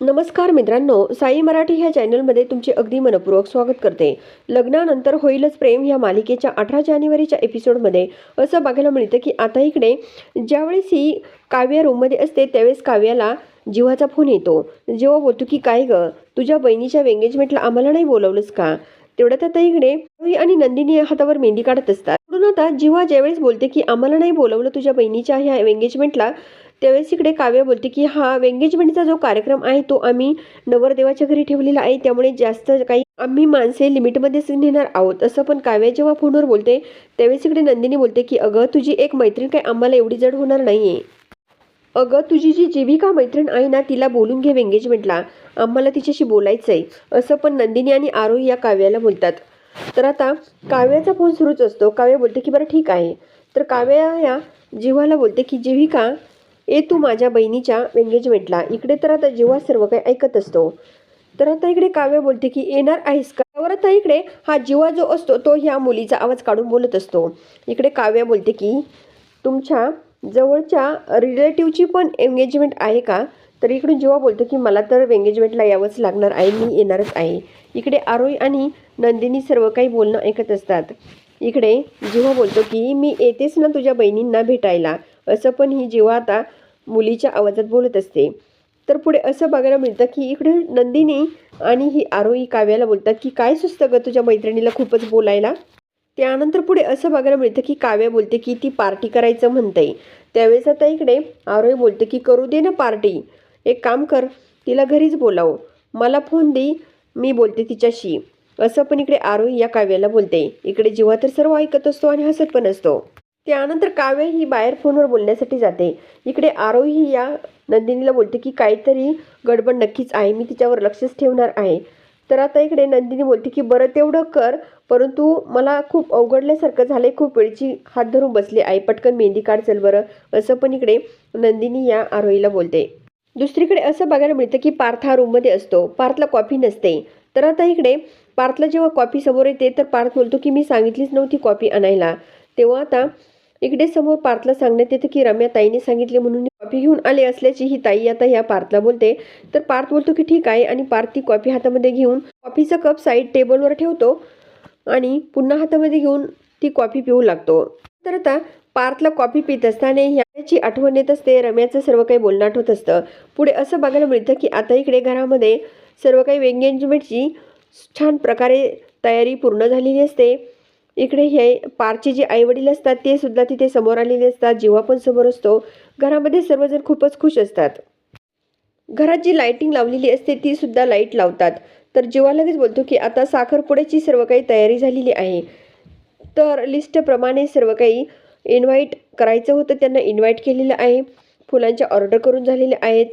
नमस्कार मित्रांनो साई मराठी ह्या चॅनलमध्ये तुमचे अगदी मनपूर्वक स्वागत करते. लग्नानंतर होईलच प्रेम ह्या मालिकेच्या अठरा जानेवारीच्या एपिसोडमध्ये असं बघायला मिळतं की आता इकडे ज्यावेळेस ही काव्या रूममध्ये असते त्यावेळेस काव्याला जीवाचा फोन येतो. जेव्हा बोलतो की काय गं तुझ्या बहिणीच्या एंगेजमेंटला आम्हाला नाही बोलवलंस का? तेवढ्यात आता इकडे आणि नंदिनी हातावर मेहंदी काढत असतात. म्हणून आता जीवा ज्यावेळेस बोलते की आम्हाला नाही बोलवलं तुझ्या बहिणीच्या ह्या एंगेजमेंटला त्यावेळेस इकडे काव्य बोलते की हा एंगेजमेंटचा जो कार्यक्रम आहे तो आम्ही नवरदेवाच्या घरी ठेवलेला आहे. त्यामुळे जास्त काही आम्ही माणसे लिमिटमध्येच नेणार आहोत. असं पण काव्य जेव्हा फोनवर बोलते त्यावेळेस इकडे नंदिनी बोलते की अगं तुझी एक मैत्रीण काय आम्हाला एवढी जड होणार नाहीये. अगं तुझी जी जीविका मैत्रीण आहे ना तिला बोलून घे एंगेजमेंटला आम्हाला तिच्याशी बोलायचं आहे असं पण नंदिनी आणि आरोही या काव्याला बोलतात. तर आता काव्याचा फोन सुरूच असतो. काव्य बोलते की बरं ठीक आहे. तर काव्या या जीवाला बोलते की जीविका ए तू माझ्या बहिणीच्या एंगेजमेंटला इकडे तर आता जेव्हा सर्व काही ऐकत असतो. तर आता इकडे काव्य बोलते की येणार आहेस का? त्यावर आता इकडे हा जीवा जो असतो तो ह्या मुलीचा आवाज काढून बोलत असतो. इकडे काव्य बोलते की तुमच्या जवळच्या रिलेटिव्हची पण एंगेजमेंट आहे का? तर इकडून जेव्हा बोलतो की मला तर एंगेजमेंटला यावंच लागणार आहे मी येणारच आहे. इकडे आरोही आणि नंदिनी सर्व काही बोलणं ऐकत असतात. इकडे जेव्हा बोलतो की मी येतेच ना तुझ्या बहिणींना भेटायला. असं पण ही जेव्हा आता मुलीच्या आवाजात बोलत असते. तर पुढे असं बघायला मिळतं की इकडे नंदिनी आणि ही आरोही काव्याला बोलतात की काय सुचतं ग तुझ्या मैत्रिणीला खूपच बोलायला? त्यानंतर पुढे असं बघायला मिळतं की काव्य बोलते की ती पार्टी करायचं म्हणते त्यावेळेस आता इकडे आरोही बोलते की करू दे ना पार्टी. एक काम कर तिला घरीच बोलाव. मला फोन दे मी बोलते तिच्याशी. असं पण इकडे आरोही या काव्याला बोलते. इकडे जेव्हा तर सर्व ऐकत असतो आणि हसत पण असतो. त्यानंतर काव्य ही बाहेर फोनवर बोलण्यासाठी जाते. इकडे आरोही या नंदिनीला बोलते की काहीतरी गडबड नक्कीच आहे. मी तिच्यावर लक्षच ठेवणार आहे. तर आता इकडे नंदिनी बोलते की बरं तेवढं कर परंतु मला खूप अवघडल्यासारखं झालंय. खूप वेळची हात धरून बसले आहे पटकन मेहंदी काढ चल बरं. असं पण इकडे नंदिनी या आरोहीला बोलते. दुसरीकडे असं बघायला मिळतं की पार्थ हा रूममध्ये असतो. पार्थला कॉफी नसते. तर आता इकडे पार्थला जेव्हा कॉफी समोर येते तर पार्थ बोलतो की मी सांगितलीच नव्हती कॉफी आणायला. तेव्हा आता इकडे समोर पार्थला सांगण्यात येतं की रम्या ताईने सांगितले म्हणून मी कॉफी घेऊन आले असल्याची ही ताई आता या पार्थला बोलते. तर पार्थ बोलतो की ठीक आहे आणि पार्थ ती कॉफी हातामध्ये घेऊन कॉफीचा कप साईड टेबलवर ठेवतो आणि पुन्हा हातामध्ये घेऊन ती कॉफी पिऊ लागतो. तर आता पार्थला कॉफी पित असताना ह्याची आठवण येत असते रम्याचं सर्व काही बोलणं आठवत असतं. पुढे असं बघायला मिळतं की आता इकडे घरामध्ये सर्व काही एंगेजमेंटची छान प्रकारे तयारी पूर्ण झालेली असते. इकडे हे पारचे जे आईवडील असतात ते सुद्धा तिथे समोर आलेले असतात. जेव्हा पण समोर असतो घरामध्ये सर्वजण खूपच खुश असतात. घरात जी लाईटिंग लावलेली असते ती सुद्धा लाइट लावतात. तर जेव्हा लगेच बोलतो की आता साखरपुड्याची सर्व काही तयारी झालेली आहे. तर लिस्टप्रमाणे सर्व काही इन्व्हाइट करायचं होतं. त्यांना इन्व्हाइट केलेलं आहे. फुलांच्या ऑर्डर करून झालेल्या आहेत.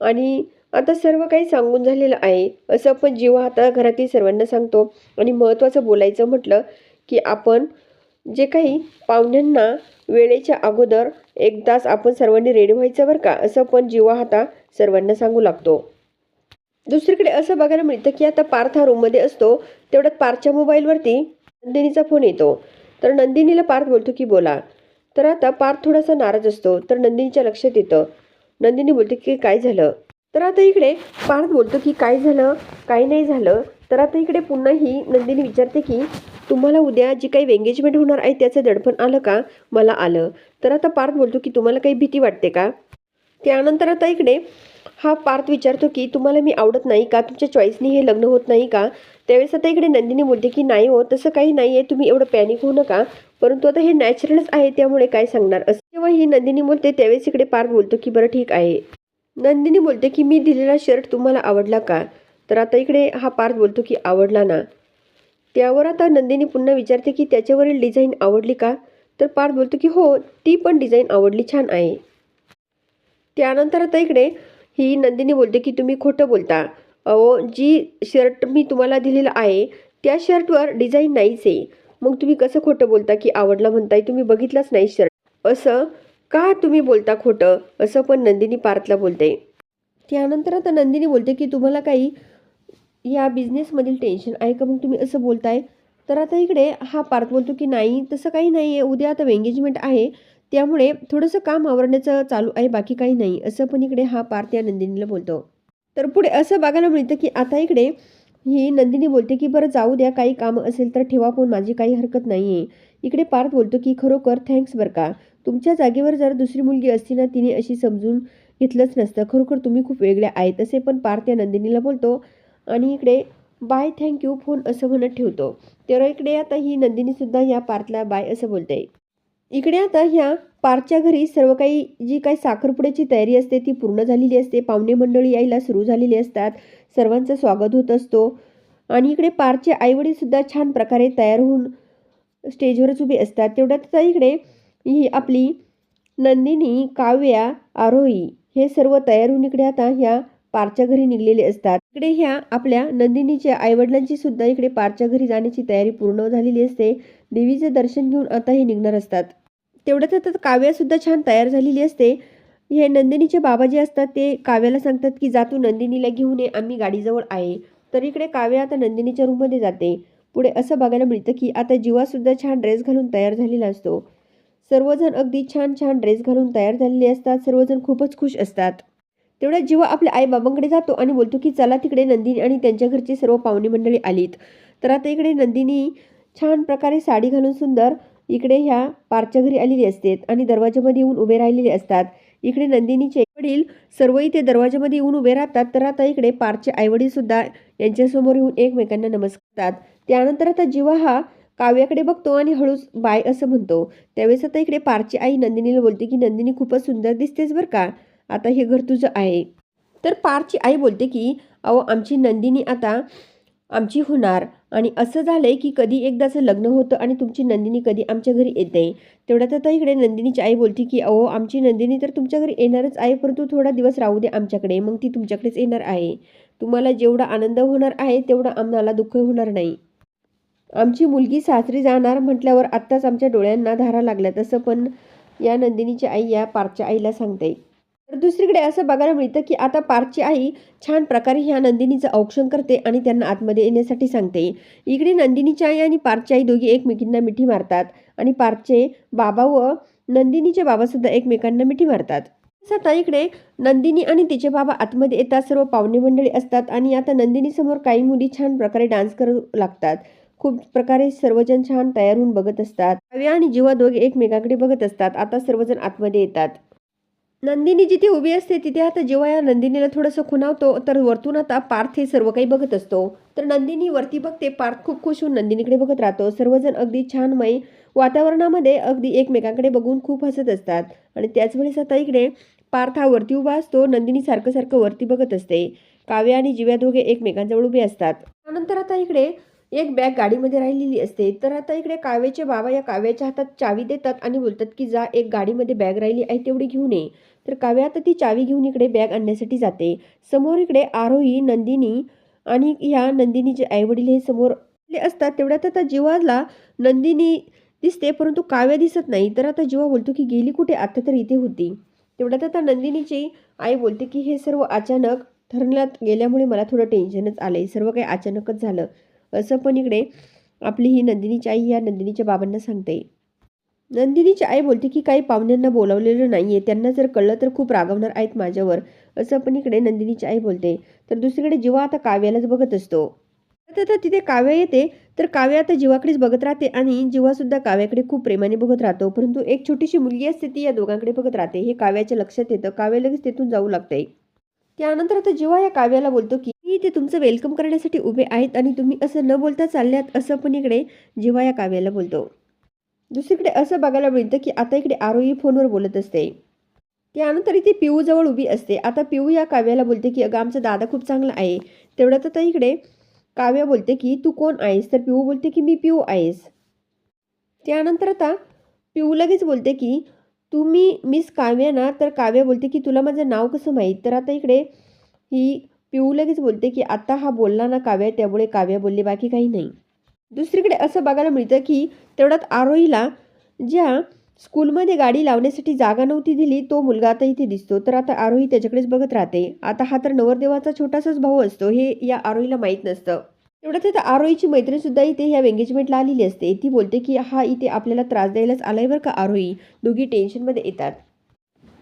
आणि आता सर्व काही सांगून झालेलं आहे. असं आपण जेव्हा आता घरातील सर्वांना सांगतो आणि महत्त्वाचं बोलायचं म्हटलं की आपण जे काही पाहुण्यांना वेळेच्या अगोदर एक तास आपण सर्वांनी रेडी व्हायचं बरं का असं पण जेव्हा आता सर्वांना सांगू लागतो. दुसरीकडे असं बघायला मिळतं की आता पार्थ हा रूममध्ये असतो तेवढ्यात पार्थच्या मोबाईलवरती नंदिनीचा फोन येतो. तर नंदिनीला पार्थ बोलतो की बोला. तर आता पार्थ थोडासा नाराज असतो तर नंदिनीच्या लक्षात येतं. नंदिनी बोलते की काय झालं? तर आता इकडे पार्थ बोलतो की काय झालं काय नाही झालं? तर आता इकडे पुन्हा ही नंदिनी विचारते की तुम्हाला उद्या जी काही एंगेजमेंट होणार आहे त्याचं दडपण आलं का? मला आलं. तर आता पार्थ बोलतो की तुम्हाला काही भीती वाटते का? त्यानंतर आता इकडे हा पार्थ विचारतो की तुम्हाला मी आवडत नाही का? तुमच्या चॉईसनी हे लग्न होत नाही का? त्यावेळेस आता इकडे नंदिनी बोलते की नाही हो तसं काही नाही आहे तुम्ही एवढं पॅनिक होऊ नका. परंतु आता हे नॅचरलच आहे त्यामुळे काय सांगणार? असं जेव्हा ही नंदिनी बोलते त्यावेळेस इकडे पार्थ बोलतो की बरं ठीक आहे. नंदिनी बोलते की मी दिलेला शर्ट तुम्हाला आवडला का? तर आता इकडे हा पार्थ बोलतो की आवडला ना. त्यावर आता नंदिनी पुन्हा विचारते की त्याच्यावरील डिझाईन आवडली का? तर पार्थ बोलतो की हो ती पण डिझाईन आवडली छान आहे. त्यानंतर आता इकडे ही नंदिनी बोलते की तुम्ही खोटं बोलता. अहो जी शर्ट मी तुम्हाला दिलेलं आहे त्या शर्टवर डिझाईन नाहीच आहे. मग तुम्ही कसं खोटं बोलता की आवडला म्हणताय? तुम्ही बघितलाच नाही शर्ट असं का तुम्ही बोलता खोटं? असं पण नंदिनी पार्थला बोलते. त्यानंतर आता नंदिनी बोलते की तुम्हाला काही या बिझनेसमधील टेन्शन आहे का? मग तुम्ही असं बोलताय. तर आता इकडे हा पार्थ बोलतो की नाही तसं काही नाही आहे उद्या आता एंगेजमेंट आहे. त्यामुळे थोडंसं काम आवरण्याचं चालू आहे बाकी काही नाही. असं पण इकडे हा पार्थ या नंदिनीला बोलतो. तर पुढे असं बघायला मिळतं की आता इकडे ही नंदिनी बोलते की बरं जाऊ द्या काही कामं असेल तर ठेवा पण माझी काही हरकत नाही आहे इकडे पार्थ बोलतो की खरोखर थँक्स बरं का. तुमच्या जागेवर जर दुसरी मुलगी असती ना तिने अशी समजून घेतलंच नसतं. खरोखर तुम्ही खूप वेगळ्या आहेत. असे पण पार्थ या नंदिनीला बोलतो. आणि इकडे बाय थँक्यू फोन असं म्हणत ठेवतो. तर इकडे आता ही नंदिनीसुद्धा या पार्थला बाय असं बोलते. इकडे आता ह्या पारच्या घरी सर्व काही जी काही साखरपुड्याची तयारी असते ती पूर्ण झालेली असते. पाहुणे मंडळी यायला सुरू झालेली असतात. सर्वांचं स्वागत होत असतो. आणि इकडे पारचे आईवडीलसुद्धा छान प्रकारे तयार होऊन स्टेजवरच उभे असतात. तेवढ्यात आता इकडे ही आपली नंदिनी काव्या आरोही हे सर्व तयार होऊन इकडे आता ह्या पारच्या घरी निघलेले असतात. इकडे ह्या आपल्या नंदिनीच्या आईवडिलांची सुद्धा इकडे पारच्या घरी जाण्याची तयारी पूर्ण झालेली असते. देवीचे दर्शन घेऊन आता हे निघणार असतात. तेवढ्यात आता काव्या सुद्धा छान तयार झालेली असते. हे नंदिनीचे बाबा जे असतात ते काव्याला सांगतात की जा तू नंदिनीला घेऊन ये आम्ही गाडीजवळ आहे. तर इकडे काव्या आता नंदिनीच्या रूममध्ये जाते. पुढे असं बघायला मिळतं की आता जीवासुद्धा छान ड्रेस घालून तयार झालेला असतो. सर्वजण अगदी छान छान ड्रेस घालून तयार झालेले असतात. सर्वजण खूपच खुश असतात. तेवढ्यात जेव्हा आपल्या आईबाबांकडे जातो आणि बोलतो की चला तिकडे नंदिनी आणि त्यांच्या घरची सर्व पाहुणे मंडळी आलीत तर आता इकडे नंदिनी छान प्रकारे साडी घालून सुंदर इकडे ह्या पारच्या घरी आलेली असते आणि दरवाजामध्ये येऊन उभे राहिलेले असतात. इकडे नंदिनीचे वडील सर्व इथे दरवाजामध्ये येऊन उभे राहतात तर आता इकडे पारचे आईवडील सुद्धा यांच्यासमोर येऊन एकमेकांना नमस्कारतात त्यानंतर आता जीवा हा काव्याकडे बघतो आणि हळूच बाय असं म्हणतो त्यावेळेस आता इकडे पारची आई नंदिनीला बोलते की नंदिनी खूपच सुंदर दिसतेस बरं का? आता हे घर तुझं आहे. तर पारची आई बोलते की अहो आमची नंदिनी आता आमची होणार आणि असं झालं आहे की कधी एकदाचं लग्न होतं आणि तुमची नंदिनी कधी आमच्या घरी येते तेवढ्यात आता इकडे नंदिनीची आई बोलते की अहो आमची नंदिनी तर तुमच्या घरी येणारच आहे परंतु थोडा दिवस राहू दे आमच्याकडे मग ती तुमच्याकडेच येणार आहे. तुम्हाला जेवढा आनंद होणार आहे तेवढा आम्हाला दुःख होणार नाही. आमची मुलगी सासरी जाणार म्हटल्यावर आत्ताच आमच्या डोळ्यांना धारा लागल्या तसं पण या नंदिनीची आई या पारच्या आईला सांगते. तर दुसरीकडे असं बघायला मिळतं की आता पारची आई छान प्रकारे ह्या नंदिनीचं औक्षण करते आणि त्यांना आतमध्ये येण्यासाठी सांगते. इकडे नंदिनीची आई आणि पारची आई दोघी एकमेकींना मिठी मारतात आणि पारचे बाबा व नंदिनीचे बाबासुद्धा एकमेकांना मिठी मारतात. आता इकडे नंदिनी आणि तिचे बाबा आतमध्ये येतात सर्व पाहुणे मंडळी असतात आणि आता नंदिनीसमोर काही मुली छान प्रकारे डान्स करू लागतात. खूप प्रकारे सर्वजण छान तयार होऊन बघत असतात. काव्या आणि जीवा दोघे एकमेकांकडे बघत असतात. आता सर्वजण आतमध्ये येतात. नंदिनी जिथे उभी असते तिथे आता जेव्हा या नंदिनीला थोडंसं खुणावतो तर वरतून आता पार्थ हे सर्व काही बघत असतो. तर नंदिनी वरती बघते पार्थ खूप खुश होऊन नंदिनीकडे बघत राहतो. सर्वजण अगदी छानमय वातावरणामध्ये अगदी एकमेकांकडे बघून खूप हसत असतात. आणि त्याच वेळेस आता इकडे पार्थ हा वरती उभा असतो नंदिनी सारखं सारखं वरती बघत असते. काव्या आणि जिव्या दोघे एकमेकांजवळ उभे असतात. त्यानंतर आता इकडे एक बॅग गाडीमध्ये राहिलेली असते. तर आता इकडे काव्याचे बाबा या काव्याच्या हातात चावी देतात आणि बोलतात की जा एक गाडीमध्ये बॅग राहिली आहे तेवढी घेऊन ये. तर काव्या आता ती चावी घेऊन इकडे बॅग आणण्यासाठी जाते. समोर इकडे आरोही नंदिनी आणि ह्या नंदिनीचे आईवडील हे समोर असतात. तेवढ्यात आता जीवाला नंदिनी दिसते परंतु काव्या दिसत नाही. तर आता जीवा बोलतो की गेली कुठे? आता तर इथे होती. तेवढ्यात आता नंदिनीची आई बोलते की हे सर्व अचानक ठरण्यात गेल्यामुळे मला थोडं टेन्शनच आलं सर्व काही अचानकच झालं. असं पण इकडे आपली ही नंदिनीची आई या नंदिनीच्या बाबांना सांगते. नंदिनीची आई बोलते की काही पाहुण्यांना बोलावलेलं नाही आहे त्यांना जर कळलं तर खूप रागवणार आहेत माझ्यावर. असं पण इकडे नंदिनीची आई बोलते. तर दुसरीकडे जीवा आता काव्यालाच बघत असतो. आता तिथे काव्या येते. तर काव्या आता जीवाकडेच बघत राहते आणि जीवासुद्धा काव्याकडे खूप प्रेमाने बघत राहतो. परंतु एक छोटीशी मुलगी असते ती या दोघांकडे बघत राहते. हे काव्याच्या लक्षात येतं. काव्या लगेच तिथून जाऊ लागते. त्यानंतर आता जीवा या काव्याला बोलतो की मी ते तुमचं वेलकम करण्यासाठी उभे आहेत आणि तुम्ही असं न बोलता चालल्यात असं पण इकडे जेव्हा या काव्याला बोलतो. दुसरीकडे असं बघायला मिळतं की आता इकडे आरोही फोनवर बोलत असते. त्यानंतर इथे पिऊ जवळ उभी असते. आता पिऊ या काव्याला बोलते की अगं आमचा दादा खूप चांगला आहे. तेवढ्यात आता इकडे काव्या बोलते की तू कोण आहेस? तर पिऊ बोलते की मी पिऊ आहेस. त्यानंतर आता पिऊ लगेच बोलते की तुम्ही मिस काव्या ना? तर काव्या बोलते की तुला माझं नाव कसं माहीत? तर आता इकडे ही पिऊ लगेच बोलते की आत्ता हा बोलला ना काव्या त्यामुळे काव्या बोलले बाकी काही नाही. दुसरीकडे असं बघायला मिळतं की तेवढ्यात आरोहीला ज्या स्कूलमध्ये गाडी लावण्यासाठी जागा नव्हती दिली तो मुलगा आता इथे दिसतो. तर आता आरोही त्याच्याकडेच बघत राहते. आता हा तर नवरदेवाचा छोटासाच भाऊ असतो हे या आरोहीला माहीत नसतं. तेवढ्यात आता आरोहीची मैत्रीणसुद्धा इथे ह्या एंगेजमेंटला आलेली असते. ती बोलते की हा इथे आपल्याला त्रास द्यायलाच आलाय बरं का आरोही? दोघी टेन्शनमध्ये येतात.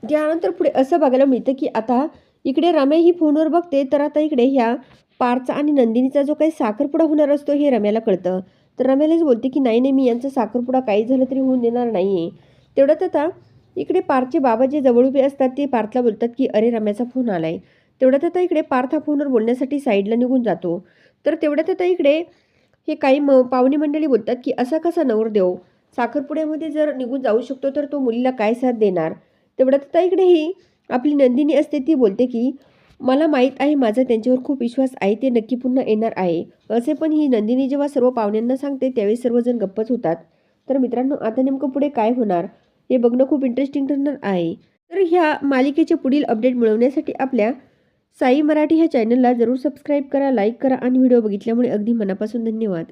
त्यानंतर पुढे असं बघायला मिळतं की आता इकडे रम्या ही फोनवर बघते तर आता इकडे ह्या पारचा आणि नंदिनीचा जो काही साखरपुडा होणार असतो हे रम्याला कळतं. तर रम्यालाच बोलते की नाही नाही मी यांचा साखरपुडा काही झालं तरी होऊन देणार नाही आहे तेवढ्यात आता इकडे पार्थचे बाबा जे जवळ उभे असतात ते पार्थला बोलतात की अरे रम्याचा फोन आलाय. तेवढ्यात आता इकडे पार्थ हा फोनवर बोलण्यासाठी साईडला निघून जातो. तर तेवढ्यात आता इकडे हे काही म पाहुणे मंडळी बोलतात की असा कसा नवरदेव साखरपुड्यामध्ये जर निघून जाऊ शकतो तर तो मुलीला काय साथ देणार? तेवढ्यात आता इकडे ही आपली नंदिनी असते ती बोलते की मला माहीत आहे माझा त्यांच्यावर खूप विश्वास आहे ते नक्की पुन्हा येणार आहे. असे पण ही नंदिनी जेव्हा सर्व पाहुण्यांना सांगते त्यावेळी सर्वजण गप्पच होतात. तर मित्रांनो आता नेमकं पुढे काय होणार हे बघणं खूप इंटरेस्टिंग ठरणार आहे. तर ह्या मालिकेचे पुढील अपडेट मिळवण्यासाठी आपल्या साई मराठी ह्या चॅनलला जरूर सबस्क्राईब करा लाईक करा आणि व्हिडिओ बघितल्यामुळे अगदी मनापासून धन्यवाद.